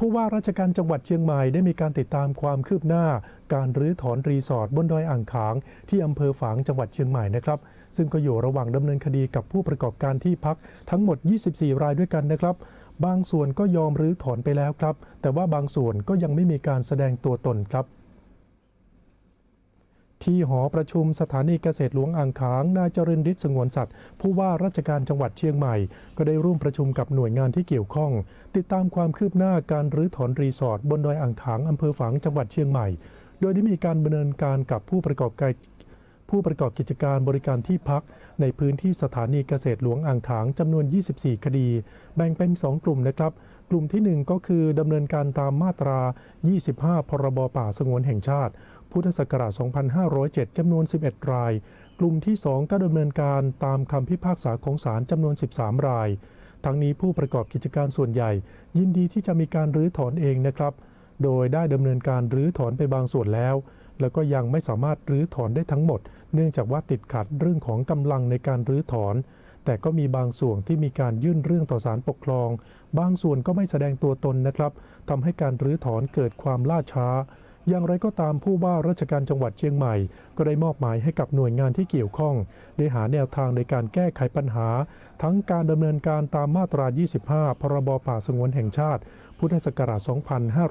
ผู้ว่าราชการจังหวัดเชียงใหม่ได้มีการติดตามความคืบหน้า การรื้อถอนรีสอร์ทบนดอยอ่างขาง ที่อำเภอฝางจังหวัดเชียงใหม่นะครับซึ่งก็อยู่ระหว่างดำเนินคดีกับผู้ประกอบการที่พักทั้งหมด 24 รายด้วยกันนะครับ บางส่วนก็ยอมรื้อถอนไปแล้วครับ แต่ว่าบางส่วนก็ยังไม่มีการแสดงตัวตนครับ ที่หอประชุมสถานีเกษตรหลวงอ่างขาง นายจรินฤทธิ์สงวนสัตว์ ผู้ว่าราชการจังหวัดเชียงใหม่ ก็ได้ร่วมประชุมกับหน่วยงานที่เกี่ยวข้อง ติดตามความคืบหน้าการรื้อถอนรีสอร์ทบนดอยอ่างขางอำเภอฝางจังหวัดเชียงใหม่ โดยได้มีการดำเนินการกับผู้ประกอบการ ผู้ประกอบกิจการบริการที่พัก ในพื้นที่สถานีเกษตรหลวงอ่างขางจำนวน 24 คดี แบ่งเป็น 2 กลุ่มนะครับ กลุ่มที่ 1 ก็คือดำเนินการตามมาตรา 25 พรบป่าสงวนแห่งชาติ พุทธศักราช 2507 จำนวน 11 ราย กลุ่มที่ 2 ก็ดำเนินการตามคำพิพากษาของศาลจำนวน 13 ราย ทั้งนี้ผู้ประกอบกิจการส่วนใหญ่ ยินดีที่จะมีการรื้อถอนเองนะครับ โดยได้ดำเนินการรื้อถอนไปบางส่วนแล้ว แล้วก็ยังไม่สามารถรื้อถอนได้ทั้งหมด เนื่องจากว่าติดขัดเรื่องของกำลังในการรื้อถอน แต่ก็มีบางส่วนที่มีการยื่นเรื่องต่อศาลปกครอง บางส่วนก็ไม่แสดงตัวตนนะครับทำให้การรื้อถอนเกิดความล่าช้า อย่างไรก็ตามผู้ว่าราชการจังหวัดเชียงใหม่ ก็ได้มอบหมายให้กับหน่วยงานที่เกี่ยวข้อง ได้หาแนวทางในการแก้ไขปัญหา ทั้งการดำเนินการตามมาตรา 25 พรบป่าสงวนแห่งชาติ พุทธศักราช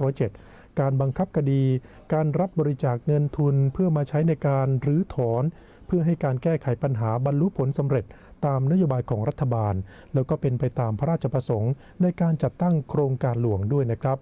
2507 การบังคับคดี การรับบริจาคเงินทุนเพื่อมาใช้ในการรื้อถอน เพื่อให้การแก้ไขปัญหาบรรลุผลสำเร็จตามนโยบายของรัฐบาล แล้วก็เป็นไปตามพระราชประสงค์ในการจัดตั้งโครงการหลวงด้วยนะครับ